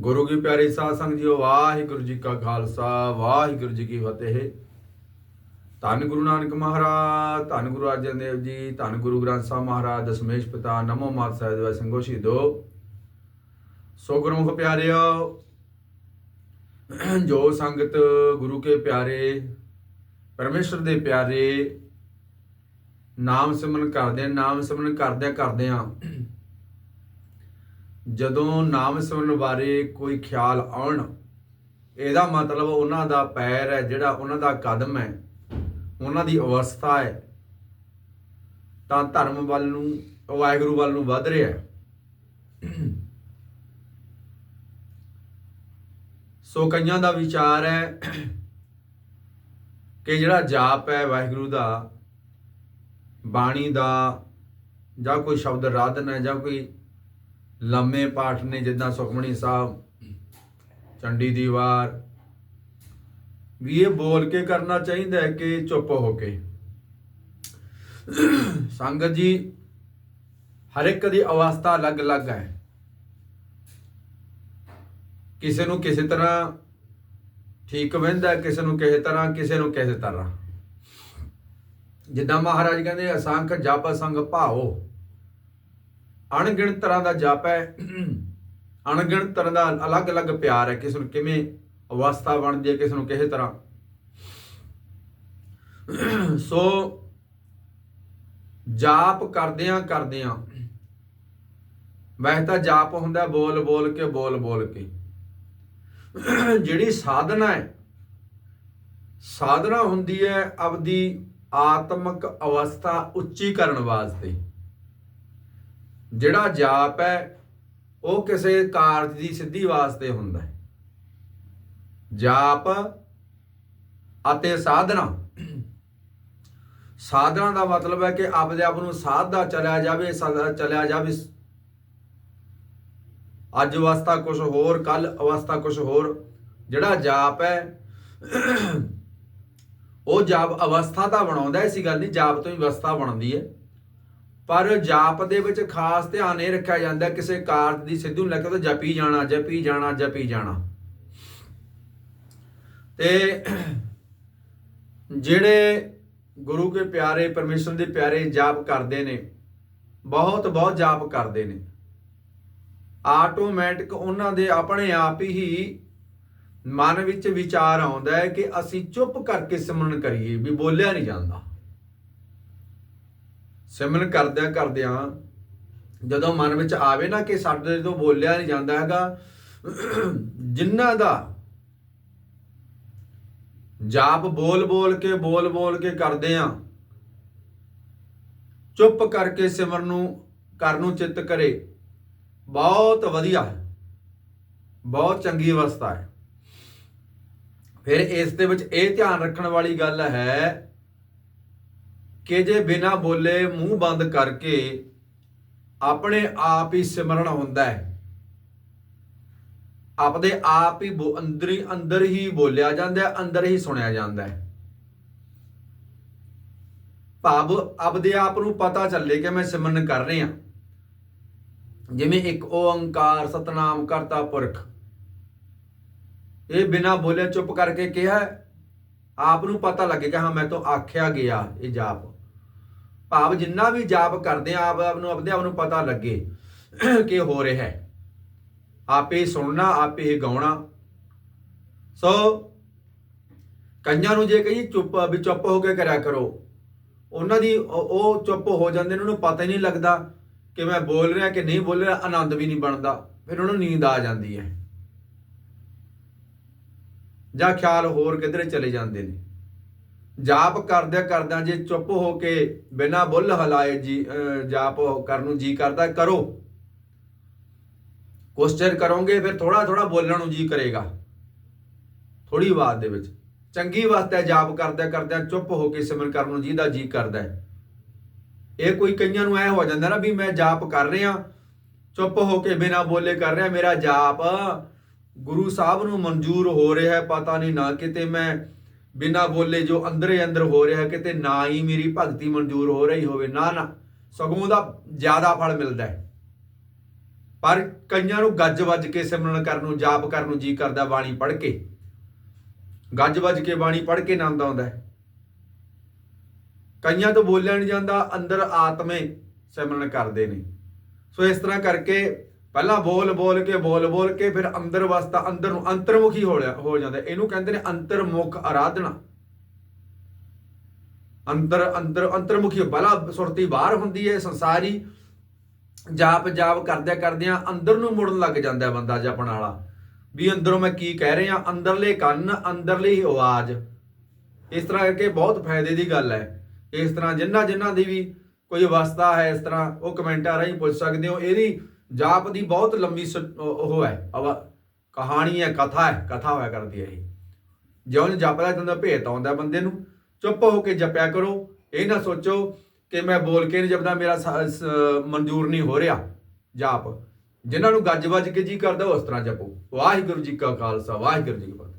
ਗੁਰੂ ਕੀ ਪਿਆਰੀ ਸਾਧ ਸੰਗਤ ਜੀਓ, ਵਾਹਿਗੁਰੂ ਜੀ ਕਾ ਖਾਲਸਾ, ਵਾਹਿਗੁਰੂ ਜੀ ਕੀ ਫਤਿਹ। ਧੰਨ ਗੁਰੂ ਨਾਨਕ ਮਹਾਰਾਜ, ਧੰਨ ਗੁਰੂ ਅਰਜਨ ਦੇਵ ਜੀ, ਧੰਨ ਗੁਰੂ ਗ੍ਰੰਥ ਸਾਹਿਬ ਮਹਾਰਾਜ, ਦਸਮੇਸ਼ ਪਿਤਾ, ਨਮੋ ਮਾਤ ਸਾਹਿਬ ਦੇ ਸਿੰਘੋ ਸ਼ਹੀਦੋ। ਸੋ ਗੁਰਮੁਖ ਪਿਆਰਿਓ, ਜੋ ਸੰਗਤ ਗੁਰੂ ਕੇ ਪਿਆਰੇ, ਪਰਮੇਸ਼ਰ ਦੇ ਪਿਆਰੇ, ਨਾਮ ਸਿਮਰਨ ਕਰਦੇ, ਨਾਮ ਸਿਮਰਨ ਕਰਦਿਆਂ ਕਰਦਿਆਂ ਜਦੋਂ ਨਾਮ ਸਿਮਰਨ ਬਾਰੇ ਕੋਈ ਖਿਆਲ ਆਉਣ, ਇਹਦਾ ਮਤਲਬ ਉਹਨਾਂ ਦਾ ਪੈਰ ਹੈ, ਜਿਹੜਾ ਉਹਨਾਂ ਦਾ ਕਦਮ ਹੈ, ਉਹਨਾਂ ਦੀ ਅਵਸਥਾ ਹੈ, ਤਾਂ ਧਰਮ ਵੱਲ ਨੂੰ, ਵਾਹਿਗੁਰੂ ਵੱਲ ਨੂੰ ਵੱਧ ਰਿਹਾ ਹੈ। ਸੋ ਕਈਆਂ ਦਾ ਵਿਚਾਰ ਹੈ ਕਿ ਜਿਹੜਾ ਜਾਪ ਹੈ ਵਾਹਿਗੁਰੂ ਦਾ, ਬਾਣੀ ਦਾ, ਜਾਂ ਕੋਈ ਸ਼ਬਦ ਰਾਧਨ ਹੈ, ਜਾਂ ਕੋਈ ਲੰਮੇ ਪਾਠ ਨੇ ਜਿੱਦਾਂ ਸੁਖਮਣੀ ਸਾਹਿਬ, ਚੰਡੀ ਦੀ ਵਾਰ ਵੀ ਇਹ ਬੋਲ ਕੇ ਕਰਨਾ ਚਾਹੀਦਾ ਹੈ ਕਿ ਚੁੱਪ ਹੋ ਕੇ। ਸੰਗਤ ਜੀ, ਹਰ ਇੱਕ ਦੀ ਅਵਸਥਾ ਅਲੱਗ-ਅਲੱਗ ਹੈ। ਕਿਸੇ ਨੂੰ ਕਿਸੇ ਤਰ੍ਹਾਂ ਠੀਕ ਵਹਿੰਦਾ ਕਿਸੇ ਨੂੰ ਕਿਸੇ ਤਰ੍ਹਾਂ, ਕਿਸੇ ਨੂੰ ਕਿਸੇ ਤਰ੍ਹਾਂ। ਜਿੱਦਾਂ ਮਹਾਰਾਜ ਕਹਿੰਦੇ ਅਸੰਖ ਜਪ ਸੰਗ ਭਾਓ। ਅਣਗਿਣਤ ਤਰ੍ਹਾਂ ਦਾ ਜਪ ਹੈ। ਅਣਗਿਣਤ ਤਰ੍ਹਾਂ ਦਾ ਅਲੱਗ-ਅਲੱਗ ਪਿਆਰ ਹੈ। ਕਿਸੇ ਨੂੰ ਕਿਵੇਂ ਅਵਸਥਾ ਬਣਦੀ ਹੈ, ਕਿਸੇ ਨੂੰ ਕਿਸੇ ਤਰ੍ਹਾਂ। ਸੋ ਜਾਪ ਕਰਦਿਆਂ ਕਰਦਿਆਂ, ਵੈਸੇ ਤਾਂ ਜਾਪ ਹੁੰਦਾ ਬੋਲ ਬੋਲ ਕੇ, ਬੋਲ ਬੋਲ ਕੇ। ਜਿਹੜੀ ਸਾਧਨਾ ਹੈ, ਸਾਧਨਾ ਹੁੰਦੀ ਹੈ ਆਪਦੀ ਆਤਮਿਕ ਅਵਸਥਾ ਉੱਚੀ ਕਰਨ ਵਾਸਤੇ। ਜਿਹੜਾ ਜਾਪ ਹੈ, ਉਹ ਕਿਸੇ ਕਾਰਜ ਦੀ ਸਿੱਧੀ ਵਾਸਤੇ ਹੁੰਦਾ ਹੈ। ਜਾਪ ਅਤੇ ਸਾਧਨਾ। ਸਾਧਨਾ ਦਾ ਮਤਲਬ ਹੈ ਕਿ ਆਪਦੇ ਆਪ ਨੂੰ ਸਾਧਦਾ ਚਲਿਆ ਜਾਵੇ ਸਦਾ ਚਲਿਆ ਜਾਵੇ। ਅੱਜ ਅਵਸਥਾ ਕੁਝ ਹੋਰ ਕੱਲ ਅਵਸਥਾ ਕੁਝ ਹੋਰ। ਜਿਹੜਾ ਜਾਪ ਹੈ, ਉਹ ਜਾਪ ਅਵਸਥਾ ਤਾਂ ਬਣਾਉਂਦਾ, ਐਸੀ ਗੱਲ ਨਹੀਂ, ਜਾਪ ਤੋਂ ਹੀ ਅਵਸਥਾ ਬਣਦੀ ਹੈ। ਪਰ ਜਾਪ ਦੇ ਵਿੱਚ ਖਾਸ ਧਿਆਨ ਇਹ ਰੱਖਿਆ ਜਾਂਦਾ। ਕਿਸੇ ਕਾਰਜ ਦੀ ਸਿੱਧੂ ਨੂੰ ਲੱਗਦਾ ਜਪੀ ਜਾਣਾ ਜਪੀ ਜਾਣਾ ਜਪੀ ਜਾਣਾ। ਤੇ ਜਿਹੜੇ ਗੁਰੂ ਕੇ ਪਿਆਰੇ, ਪਰਮੇਸ਼ਰ ਦੇ ਪਿਆਰੇ ਜਾਪ ਕਰਦੇ ਨੇ, ਬਹੁਤ ਬਹੁਤ ਜਾਪ ਕਰਦੇ ਨੇ। ਆਟੋਮੈਟਿਕ ਉਹਨਾਂ ਦੇ ਆਪਣੇ ਆਪ ਹੀ ਮਨ ਵਿੱਚ ਵਿਚਾਰ ਆਉਂਦਾ ਹੈ ਕਿ ਅਸੀਂ ਚੁੱਪ ਕਰਕੇ ਸਿਮਰਨ ਕਰੀਏ, ਵੀ ਬੋਲਿਆ ਨਹੀਂ ਜਾਂਦਾ। ਸਿਮਰਨ ਕਰਦਿਆਂ ਕਰਦਿਆਂ ਜਦੋਂ ਮਨ ਵਿੱਚ ਆਵੇ ਨਾ ਕਿ ਸਾਡੇ ਤੋਂ ਬੋਲਿਆ ਨਹੀਂ ਜਾਂਦਾ ਹੈਗਾ, ਜਿਨ੍ਹਾਂ ਦਾ ਜਾਪ ਬੋਲ ਬੋਲ ਕੇ ਬੋਲ ਬੋਲ ਕੇ ਕਰਦੇ ਆ, ਚੁੱਪ ਕਰਕੇ ਸਿਮਰਨ ਨੂੰ ਕਰਨ ਨੂੰ ਚਿੱਤ ਕਰੇ, ਬਹੁਤ ਵਧੀਆ ਹੈ, ਬਹੁਤ ਚੰਗੀ ਅਵਸਥਾ ਹੈ। ਫਿਰ ਇਸ ਦੇ ਵਿੱਚ ਇਹ ਧਿਆਨ ਰੱਖਣ ਵਾਲੀ ਗੱਲ ਹੈ ਕਿ ਜੇ ਬਿਨਾ ਬੋਲੇ ਮੂੰਹ ਬੰਦ ਕਰਕੇ ਆਪਣੇ ਆਪ ਹੀ ਸਿਮਰਨ ਹੁੰਦਾ ਹੈ। ਆਪਦੇ ਆਪ ਹੀ ਬੋ- ਅੰਦਰ ਹੀ ਅੰਦਰ ਹੀ ਬੋਲਿਆ ਜਾਂਦਾ ਹੈ, ਅੰਦਰ ਹੀ ਸੁਣਿਆ ਜਾਂਦਾ ਹੈ। ਭਾਵ ਆਪਦੇ ਆਪ ਨੂੰ ਪਤਾ ਚੱਲੇ ਕਿ ਮੈਂ ਸਿਮਰਨ ਕਰ ਰਿਹਾ। ਜਿਵੇਂ ਇੱਕ ਓੰਕਾਰ ਸਤਨਾਮ ਕਰਤਾ ਪੁਰਖ। ਇਹ ਬਿਨਾ ਬੋਲੇ ਚੁੱਪ ਕਰਕੇ ਕਿਹਾ ਆਪ ਨੂੰ ਪਤਾ ਲੱਗੇ ਕਿ ਹਾਂ, ਮੈਂ ਤੋਂ ਆਖਿਆ ਗਿਆ ਇਹ ਜਾਪ। ਭਾਵ ਜਿੰਨਾ ਵੀ ਜਾਪ ਕਰਦੇ ਆ, ਆਪ ਆਪ ਨੂੰ ਆਪਦੇ ਆਪ ਨੂੰ ਪਤਾ ਲੱਗੇ ਕਿ ਹੋ ਰਿਹਾ ਹੈ। ਆਪੇ ਸੁਣਨਾ, ਆਪੇ ਹੀ ਗਾਉਣਾ। ਸੋ ਕਈਆਂ ਨੂੰ ਜੇ ਕਹੀ ਚੁੱਪ, ਵੀ ਚੁੱਪ ਹੋ ਕੇ ਕਰਿਆ ਕਰੋ, ਉਹਨਾਂ ਦੀ ਉਹ ਚੁੱਪ ਹੋ ਜਾਂਦੇ ਨੇ, ਉਹਨਾਂ ਪਤਾ ਹੀ ਨਹੀਂ ਲੱਗਦਾ ਕਿ ਮੈਂ ਬੋਲ ਰਿਹਾ ਕਿ ਨਹੀਂ ਬੋਲ ਰਿਹਾ, ਆਨੰਦ ਵੀ ਨਹੀਂ ਬਣਦਾ, ਫਿਰ ਉਹਨੂੰ ਨੀਂਦ ਆ ਜਾਂਦੀ ਹੈ। ਜਾਂ ਖਿਆਲ ਹੋਰ ਕਿਧਰੇ ਚਲੇ ਜਾਂਦੇ ਨੇ। ਜਾਪ ਕਰਦਿਆਂ ਕਰਦਿਆਂ ਜੇ ਚੁੱਪ ਹੋ ਕੇ ਬਿਨਾ ਬੁੱਲ ਹਲਾਏ ਜੀ ਜਾਪ ਕਰਨ ਨੂੰ ਜੀ ਕਰਦਾ, ਕਰੋ। ਕੁਛ ਕਰੋਗੇ, ਫਿਰ ਥੋੜਾ ਥੋੜਾ ਬੋਲਣ ਨੂੰ ਜੀ ਕਰੇਗਾ। ਥੋੜੀ ਆਵਾਜ਼ ਦੇ ਵਿੱਚ। ਚੰਗੀ ਵਾਸਤੇ ਜਾਪ ਕਰਦਿਆਂ ਕਰਦਿਆਂ ਚੁੱਪ ਹੋ ਕੇ ਸਿਮਰਨ ਕਰਨ ਨੂੰ ਜੀ ਦਾ ਜੀ ਕਰਦਾ ਹੈ। ਇਹ ਕੋਈ ਕਈਆਂ ਨੂੰ ਐ ਹੋ ਜਾਂਦਾ ਨਾ ਵੀ ਮੈਂ ਜਾਪ ਕਰ ਰਿਹਾ, ਚੁੱਪ ਹੋ ਕੇ ਬਿਨਾ ਬੋਲੇ ਕਰ ਰਿਹਾ, ਮੇਰਾ ਜਾਪ ਗੁਰੂ ਸਾਹਿਬ ਨੂੰ ਮਨਜ਼ੂਰ ਹੋ ਰਿਹਾ ਹੈ, ਪਤਾ ਨਹੀਂ ਨਾ ਕਿਤੇ ਮੈਂ ਬਿਨਾ ਬੋਲੇ ਜੋ ਅੰਦਰੇ ਅੰਦਰ ਹੋ ਰਿਹਾ ਕਿਤੇ ਨਾ ਹੀ ਮੇਰੀ ਭਗਤੀ ਮਨਜ਼ੂਰ ਹੋ ਰਹੀ ਹੋਵੇ, ਨਾ ਨਾ। ਸਗੋਂ ਦਾ ਜ਼ਿਆਦਾ ਫਲ ਮਿਲਦਾ ਹੈ। ਪਰ ਕਈਆਂ ਨੂੰ ਗੱਜ ਵੱਜ ਕੇ ਸਿਮਰਨ ਕਰਨ ਨੂੰ, ਜਾਪ ਕਰਨ ਨੂੰ ਜੀ ਕਰਦਾ ਬਾਣੀ ਪੜ੍ਹ ਕੇ। ਗੱਜ ਵੱਜ ਕੇ ਬਾਣੀ ਪੜ੍ਹ ਕੇ ਆਨੰਦ ਆਉਂਦਾ ਹੈ। ਕਈਆਂ ਤੋਂ ਬੋਲਿਆ ਨਹੀਂ ਜਾਂਦਾ, ਅੰਦਰ ਆਤਮੇ ਸਿਮਰਨ ਕਰਦੇ ਨੇ। ਸੋ ਇਸ ਤਰ੍ਹਾਂ ਕਰਕੇ ਪਹਿਲਾਂ ਬੋਲ ਬੋਲ ਕੇ, ਬੋਲ ਬੋਲ ਕੇ ਫਿਰ ਅੰਦਰ ਵਸਤਾ, ਅੰਦਰ ਨੂੰ ਅੰਤਰਮੁਖੀ ਹੋ ਜਾਂਦਾ। ਇਹਨੂੰ ਕਹਿੰਦੇ ਨੇ ਅੰਤਰਮੁਖ ਆਰਾਧਨਾ। ਅੰਦਰ ਅੰਦਰ ਅੰਤਰਮੁਖੀ ਪਹਿਲਾਂ ਸੁਰਤੀ ਬਾਹਰ ਹੁੰਦੀ ਹੈ, ਸੰਸਾਰੀ ਜਾਪ ਜਾਪ ਕਰਦਿਆਂ ਕਰਦਿਆਂ ਅੰਦਰ ਨੂੰ ਮੁੜਨ ਲੱਗ ਜਾਂਦਾ ਬੰਦਾ ਜਪਣ ਵਾਲਾ। ਵੀ ਅੰਦਰੋਂ ਮੈਂ ਕੀ ਕਹਿ ਰਿਹਾ? ਅੰਦਰਲੇ ਕੰਨ, ਅੰਦਰਲੀ ਆਵਾਜ਼। ਇਸ ਤਰ੍ਹਾਂ ਕਰਕੇ ਬਹੁਤ ਫਾਇਦੇ ਦੀ ਗੱਲ ਹੈ। ਇਸ ਤਰ੍ਹਾਂ ਜਿੰਨਾ ਜਿੰਨਾ ਦੀ ਵੀ ਕੋਈ ਅਵਸਥਾ ਹੈ, ਇਸ ਤਰ੍ਹਾਂ ਉਹ ਕਮੈਂਟਾਂ ਰਾਹੀਂ ਪੁੱਛ ਸਕਦੇ ਹੋ। ਇਹਦੀ ਜਾਪ ਦੀ ਬਹੁਤ ਲੰਮੀ ਸ- ਉਹ ਹੈ। ਅਵਾ ਕਹਾਣੀ ਹੈ, ਕਥਾ ਹੈ, ਕਥਾ ਹੋਇਆ ਕਰਦੀ ਹੈ ਇਹ। ਜਿਉਂ ਜਪਦਾ ਜਾਂਦਾ ਭੇਤ ਆਉਂਦਾ ਬੰਦੇ ਨੂੰ, ਚੁੱਪ ਹੋ ਕੇ ਜਪਿਆ ਕਰੋ। ਇਹ ਨਾ ਸੋਚੋ ਕਿ ਮੈਂ ਬੋਲ ਕੇ ਨਹੀਂ ਜਪਦਾ, ਮੇਰਾ ਮਨਜ਼ੂਰ ਨਹੀਂ ਹੋ ਰਿਹਾ ਜਾਪ। ਜਿਨ੍ਹਾਂ ਨੂੰ ਗੱਜ ਵੱਜ ਕੇ ਜੀ ਕਰਦਾ, ਉਸ ਤਰ੍ਹਾਂ ਜਪੋ। ਵਾਹਿਗੁਰੂ ਜੀ ਕਾ ਖਾਲਸਾ, ਵਾਹਿਗੁਰੂ ਜੀ ਕੀ ਫਤਿਹ।